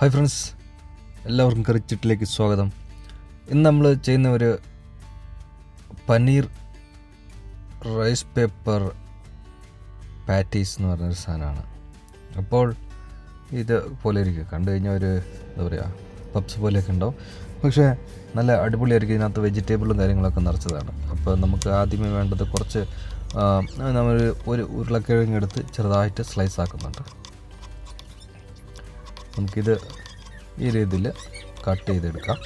Hi friends എല്ലാവർക്കും കറിച്ചിട്ടിലേക്ക് സ്വാഗതം. ഇന്ന് നമ്മൾ ചെയ്യുന്ന ഒരു പനീർ റൈസ് പേപ്പർ പാറ്റീസ് എന്ന് പറഞ്ഞൊരു സാധനമാണ്. അപ്പോൾ ഇത് പോലെ ഇരിക്കും. കണ്ടു കഴിഞ്ഞാൽ ഒരു എന്താ പറയുക പപ്സ് പോലെയൊക്കെ ഉണ്ടാവും. പക്ഷേ നല്ല അടിപൊളിയായിരിക്കും. ഇതിനകത്ത് വെജിറ്റബിളും കാര്യങ്ങളൊക്കെ നിറച്ചതാണ്. അപ്പോൾ നമുക്ക് ആദ്യമേ വേണ്ടത് കുറച്ച് നമ്മൾ ഒരു ഉരുളക്കിഴങ്ങ് എടുത്ത് ചെറുതായിട്ട് സ്ലൈസ് ആക്കുന്നുണ്ട്. നമുക്കിത് ഈ രീതിയിൽ കട്ട് ചെയ്തെടുക്കാം.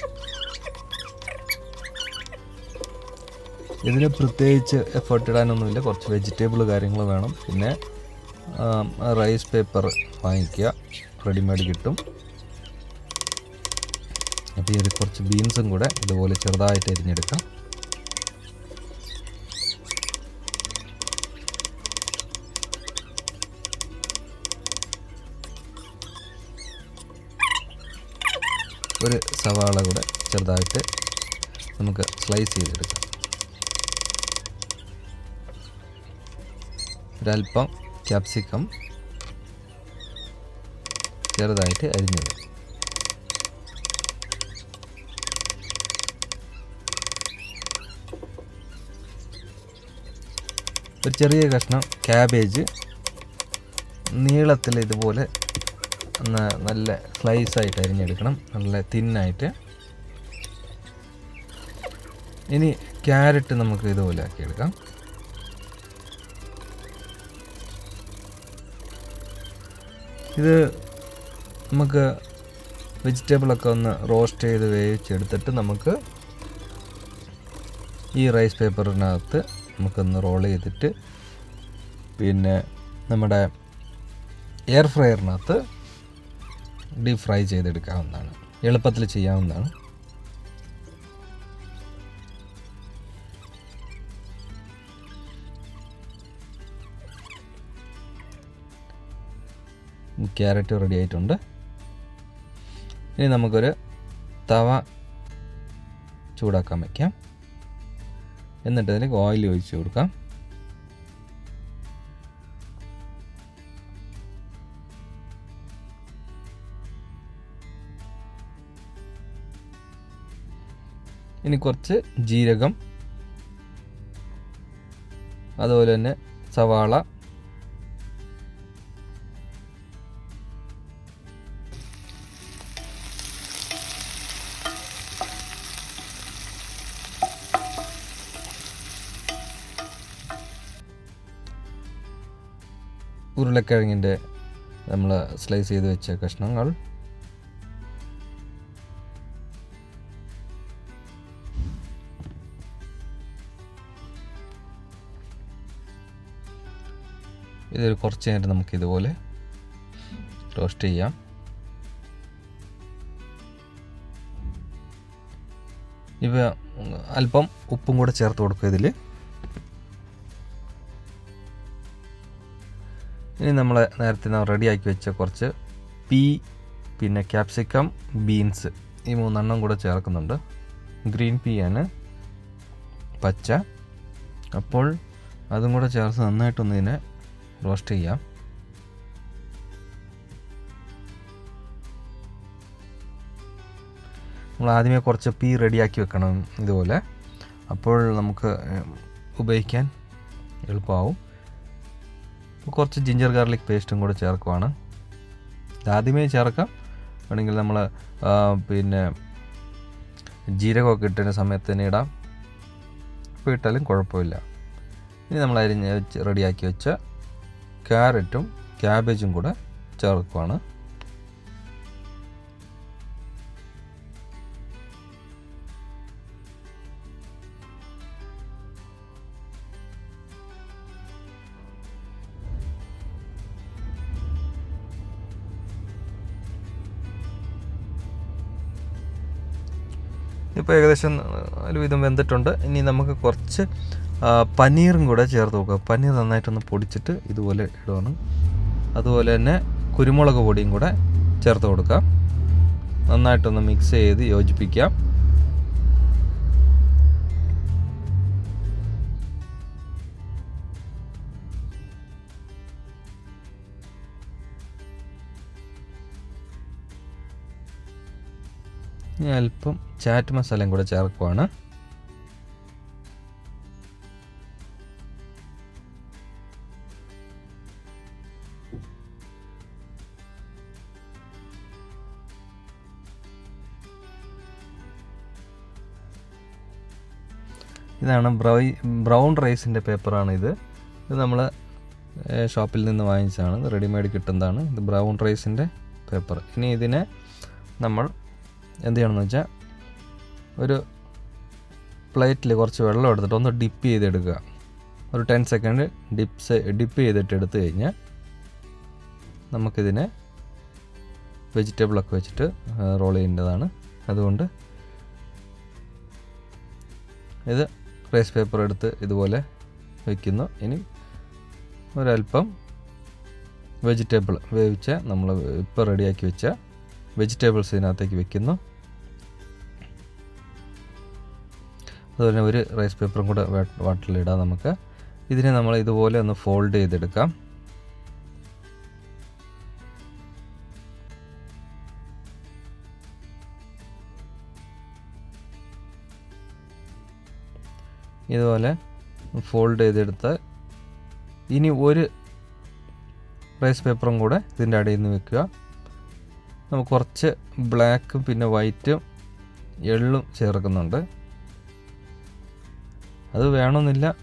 ഇതിന് പ്രത്യേകിച്ച് എഫേർട്ട് ഇടാനൊന്നുമില്ല. കുറച്ച് വെജിറ്റബിൾ കാര്യങ്ങൾ വേണം. പിന്നെ റൈസ് പേപ്പർ വാങ്ങിക്കുക. റെഡിമെയ്ഡ് കിട്ടും. അപ്പോൾ ഒരു കുറച്ച് ബീൻസും കൂടെ ഇതുപോലെ ചെറുതായിട്ട് അരിഞ്ഞെടുക്കാം. ഒരു സവാള കൂടെ ചെറുതായിട്ട് നമുക്ക് സ്ലൈസ് ചെയ്തെടുക്കാം. ഒരല്പം ക്യാപ്സിക്കം ചെറുതായിട്ട് അരിഞ്ഞത്. ഒരു ചെറിയ കഷ്ണം ക്യാബേജ് നീളത്തിൽ ഇതുപോലെ നല്ല സ്ലൈസ് ആയിട്ട് അരിഞ്ഞെടുക്കണം. നല്ല തിന്നായിട്ട് ഇനി ക്യാരറ്റ് നമുക്ക് ഇതുപോലെ ആക്കിയെടുക്കാം. ഇത് നമുക്ക് വെജിറ്റബിളൊക്കെ ഒന്ന് റോസ്റ്റ് ചെയ്ത് വേവിച്ചെടുത്തിട്ട് നമുക്ക് ഈ റൈസ് പേപ്പറിനകത്ത് നമുക്കൊന്ന് റോൾ ചെയ്തിട്ട് പിന്നെ നമ്മുടെ എയർ ഫ്രയറിനകത്ത് ഡീപ് ഫ്രൈ ചെയ്തെടുക്കാവുന്നതാണ്. എളുപ്പത്തിൽ ചെയ്യാവുന്നതാണ്. ക്യാരറ്റ് റെഡി ആയിട്ടുണ്ട്. ഇനി നമുക്കൊരു തവ ചൂടാക്കാൻ വയ്ക്കാം എന്നിട്ട് അതിലേക്ക് ഓയിൽ ഒഴിച്ച് കൊടുക്കാം. ഇനി കുറച്ച് ജീരകം അതുപോലെ തന്നെ സവാള ഉരുളക്കിഴങ്ങിന്റെ നമ്മൾ സ്ലൈസ് ചെയ്ത് വെച്ച കഷ്ണങ്ങൾ ഇതൊരു കുറച്ച് നേരം നമുക്ക് ഇതുപോലെ ടോസ്റ്റ് ചെയ്യാം. ഇവ അല്പം ഉപ്പും കൂടെ ചേർത്ത് കൊടുക്കുക ഇതിൽ ഇനി നമ്മൾ നേരത്തെ നാം റെഡിയാക്കി വെച്ച കുറച്ച് പീ പിന്നെ ക്യാപ്സിക്കം ബീൻസ് ഈ മൂന്നെണ്ണം കൂടെ ചേർക്കുന്നുണ്ട്. ഗ്രീൻ പീ ആണ് പച്ച. അപ്പോൾ അതും കൂടെ ചേർത്ത് നന്നായിട്ടൊന്ന് ഇതിനെ റോസ്റ്റ് ചെയ്യാം. നമ്മൾ ആദ്യമേ കുറച്ച് പീ റെഡിയാക്കി വെക്കണം ഇതുപോലെ. അപ്പോൾ നമുക്ക് ഉപയോഗിക്കാൻ എളുപ്പമാവും. കുറച്ച് ജിഞ്ചർ ഗാർലിക് പേസ്റ്റും കൂടെ ചേർക്കുവാണ്. ആദ്യമേ ചേർക്കാം. വേണമെങ്കിൽ നമ്മൾ പിന്നെ ജീരകമൊക്കെ ഇട്ടതിന് സമയത്ത് തന്നെ ഇടാം. ഇപ്പോൾ ഇട്ടാലും കുഴപ്പമില്ല. ഇനി നമ്മൾ അരിഞ്ഞ് റെഡിയാക്കി വെച്ച ക്യാരറ്റും ക്യാബേജും കൂടെ ചേർക്കുവാണ്. ഇപ്പോൾ ഏകദേശം ഒരുവിധം വെന്തിട്ടുണ്ട്. ഇനി നമുക്ക് കുറച്ച് പനീറും കൂടെ ചേർത്ത് നോക്കുക പനീർ നന്നായിട്ടൊന്ന് പൊടിച്ചിട്ട് ഇതുപോലെ ഇടുവാണ് അതുപോലെ തന്നെ കുരുമുളക് പൊടിയും കൂടെ ചേർത്ത് കൊടുക്കാം. നന്നായിട്ടൊന്ന് മിക്സ് ചെയ്ത് യോജിപ്പിക്കാം. അല്പം ചാറ്റ് മസാലയും കൂടെ ചേർക്കുവാണ്. ഇതാണ് ബ്രൗ ബ്രൗൺ റൈസിന്റെ പേപ്പറാണ് ഇത് ഇത് നമ്മൾ ഷോപ്പിൽ നിന്ന് വാങ്ങിച്ചതാണ്. റെഡിമെയ്ഡ് കിട്ടുന്നതാണ്. ഇത് ബ്രൗൺ റൈസിന്റെ പേപ്പർ. ഇനി ഇതിനെ നമ്മൾ എന്ത് ചെയ്യണമെന്ന് വെച്ചാൽ ഒരു പ്ലേറ്റിൽ കുറച്ച് വെള്ളം എടുത്തിട്ട് ഒന്ന് ഡിപ്പ് ചെയ്തെടുക്കുക. ഒരു ടെൻ സെക്കൻഡ് ഡിപ്സ് ഡിപ്പ് ചെയ്തിട്ട് എടുത്തു കഴിഞ്ഞാൽ നമുക്കിതിനെ വെജിറ്റബിളൊക്കെ വെച്ചിട്ട് റോൾ ചെയ്യേണ്ടതാണ്. അതുകൊണ്ട് ഇത് റൈസ് പേപ്പർ എടുത്ത് ഇതുപോലെ വയ്ക്കുന്നു ഇനി ഒരല്പം വെജിറ്റബിൾ വേവിച്ച നമ്മൾ ഇപ്പോൾ റെഡിയാക്കി വെച്ച വെജിറ്റബിൾസ് ഇതിനകത്തേക്ക് വെക്കുന്നു. അതുപോലെ ഒരു റൈസ് പേപ്പറും കൂടെ വാട്ടിലിടാം നമുക്ക്. ഇതിനെ നമ്മൾ ഇതുപോലെ ഒന്ന് ഫോൾഡ് ചെയ്തെടുക്കാം. ഇതുപോലെ ഫോൾഡ് ചെയ്തെടുത്ത് ഇനി ഒരു റൈസ് പേപ്പറും കൂടെ ഇതിന്റെ അടിയിൽ നിന്ന് വെക്കുക. നമുക്ക് കുറച്ച് ബ്ലാക്കും പിന്നെ വൈറ്റും എള്ളും ചേർക്കുന്നുണ്ട്. അത് വേണമെന്നില്ല.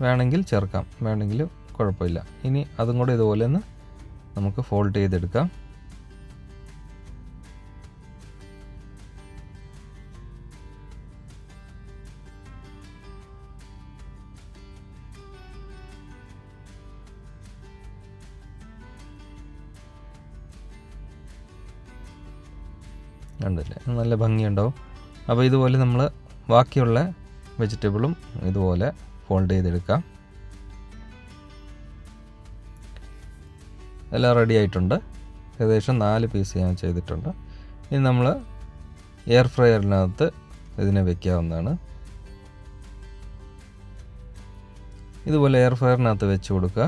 വേണമെങ്കിൽ ചേർക്കാം. വേണമെങ്കിൽ കുഴപ്പമില്ല. ഇനി അതും കൂടെ ഇതുപോലെ ഒന്ന് നമുക്ക് ഫോൾഡ് ചെയ്തെടുക്കാം. കണ്ടില്ലേ നല്ല ഭംഗിയുണ്ടാവും. അപ്പോൾ ഇതുപോലെ നമ്മൾ ബാക്കിയുള്ള വെജിറ്റബിളും ഇതുപോലെ ഫോൾഡ് ചെയ്തെടുക്കാം. എല്ലാം റെഡി ആയിട്ടുണ്ട്. ഏകദേശം നാല് പീസ് ഞാൻ ചെയ്തിട്ടുണ്ട്. ഇനി നമ്മൾ എയർ ഫ്രയറിനകത്ത് ഇതിനെ വെക്കാവുന്നതാണ്. ഇതുപോലെ എയർ ഫ്രയറിനകത്ത് വെച്ച് കൊടുക്കുക.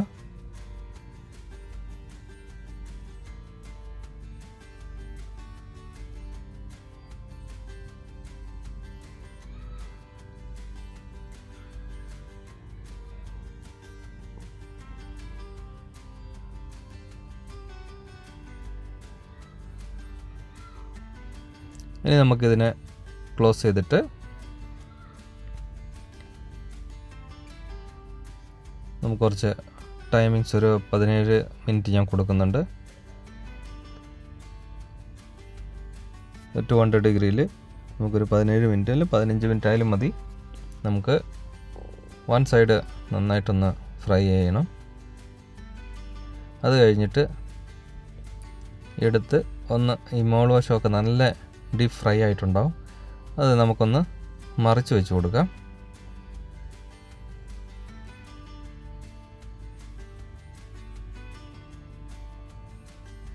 ഇനി നമുക്കിതിനെ ക്ലോസ് ചെയ്തിട്ട് നമുക്ക് കുറച്ച് ടൈമിങ്സ് ഒരു പതിനേഴ് മിനിറ്റ് ഞാൻ കൊടുക്കുന്നുണ്ട്. ടു ഹൺഡ്രഡ് ഡിഗ്രിയിൽ നമുക്കൊരു പതിനേഴ് മിനിറ്റ് അല്ലെങ്കിൽ പതിനഞ്ച് മിനിറ്റ് ആയാലും മതി. നമുക്ക് വൺ സൈഡ് നന്നായിട്ടൊന്ന് ഫ്രൈ ചെയ്യണം. അത് കഴിഞ്ഞിട്ട് എടുത്ത് ഒന്ന് ഈ മോൾ വശമൊക്കെ നല്ല ഡീപ്പ് ഫ്രൈ ആയിട്ടുണ്ടാവും. അത് നമുക്കൊന്ന് മറിച്ച് വെച്ച് കൊടുക്കാം.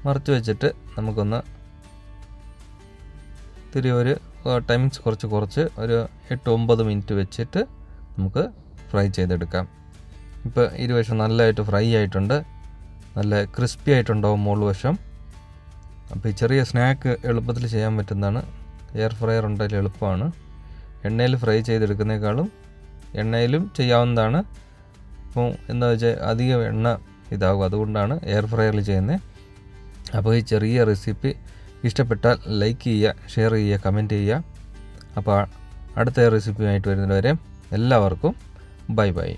മറിച്ച് വെച്ചിട്ട് നമുക്കൊന്ന് ഇത്തിരി ഒരു ടൈമിങ്സ് കുറച്ച് കുറച്ച് ഒരു എട്ട് ഒമ്പത് മിനിറ്റ് വെച്ചിട്ട് നമുക്ക് ഫ്രൈ ചെയ്തെടുക്കാം. ഇപ്പോൾ ഇരുവശം നല്ലതായിട്ട് ഫ്രൈ ആയിട്ടുണ്ട്. നല്ല ക്രിസ്പി ആയിട്ടുണ്ടാവും മുകൾ വശം. അപ്പോൾ ചെറിയ സ്നാക്ക് എളുപ്പത്തിൽ ചെയ്യാൻ പറ്റുന്നതാണ്. എയർ ഫ്രയർ ഉണ്ടെങ്കിൽ എളുപ്പമാണ്. എണ്ണയിൽ ഫ്രൈ ചെയ്തെടുക്കുന്നേക്കാളും എണ്ണയിലും ചെയ്യാവുന്നതാണ്. അപ്പോൾ എന്താ വെച്ചാൽ അധികം എണ്ണ ഇതാകും. അതുകൊണ്ടാണ് എയർ ഫ്രയറിൽ ചെയ്യുന്നത് അപ്പോൾ ഈ ചെറിയ റെസിപ്പി ഇഷ്ടപ്പെട്ടാൽ ലൈക്ക് ചെയ്യുക ഷെയർ ചെയ്യുക കമന്റ് ചെയ്യുക. അപ്പോൾ അടുത്ത റെസിപ്പിയുമായിട്ട് വരുന്നവരെ എല്ലാവർക്കും ബൈ ബൈ